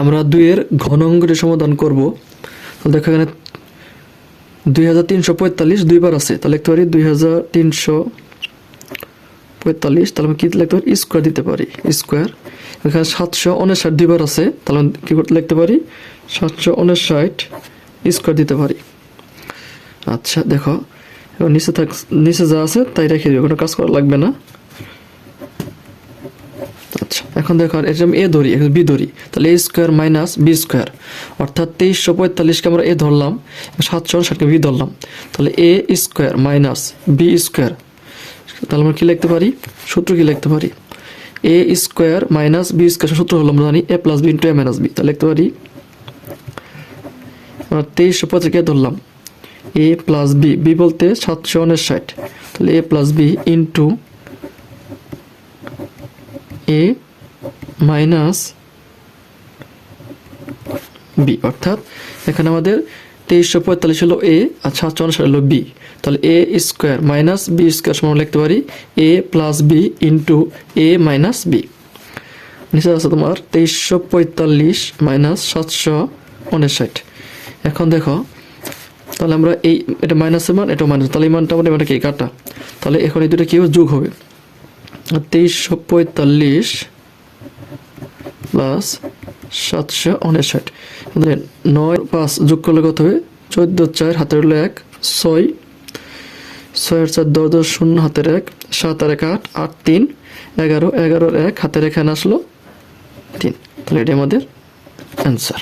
আমরা দুইয়ের ঘন অঙ্কটি সমাধান করব। তাহলে দেখো এখানে দুই হাজার তিনশো পঁয়তাল্লিশ দুইবার আছে। তাহলে লিখতে পারি দুই হাজার তিনশো পঁয়তাল্লিশ। তাহলে আমি কী লিখতে পারি? স্কোয়ার দিতে পারি। স্কোয়ার। এখানে সাতশো উনষাট দুইবার আছে। তাহলে কী করতে লিখতে পারি? সাতশো উনষাট স্কোয়ার দিতে পারি। আচ্ছা দেখো। নিচে থাক নিচে যা আছে তাই রেখে দিও কোনো কাজ করা লাগবে না। এখন দেখো এটা এ ধরি, এখন বি ধরি, তাহলে A square minus B square অর্থাৎ তেইশশো পঁয়তাল্লিশকে আমরা এ ধরলাম, সাতশো ষাটকে বি ধরলাম, তাহলে A square minus B square তাহলে আমরা কী লিখতে পারি? সূত্র কী লিখতে পারি? A square minus B square সূত্র হলো, আমরা জানি A plus B into A minus B তাহলে লিখতে পারি, আমরা তেইশশো পঁচাশকে ধরলাম এ প্লাস বি বি বলতে সাতশো উনষাট তাহলে A plus B into A minus B অর্থাৎ এখানে আমাদের তেইশশো পঁয়তাল্লিশ হলো এ আর সাতশো উনষাট হলো বি তাহলে A square minus B square সমান লিখতে পারি A plus B into A minus B নিচে আছে তোমার তেইশশো পঁয়তাল্লিশ মাইনাস সাতশো উনষাট। এখন দেখো, তাহলে আমরা এই, এটা মাইনাসের মান এটা মাইনাস তাহলে এই মানটা আমাদের এটা কি? কাটা। তাহলে এখন এই দুটো কেউ যোগ হবে। তেইশশো পঁয়তাল্লিশ প্লাস সাতশো উনষাট। আমাদের নয় পাঁচ যোগ করলে কত হবে? চোদ্দ চার, হাতের হলো এক, ছয়। ছয় চার, দশ দশ, শূন্য, হাতের এক, সাত আর এক, আট আট, তিন। এগারো, এগারোর এক, হাতের এখানে আসলো তিন। তাহলে এটি আমাদের অ্যান্সার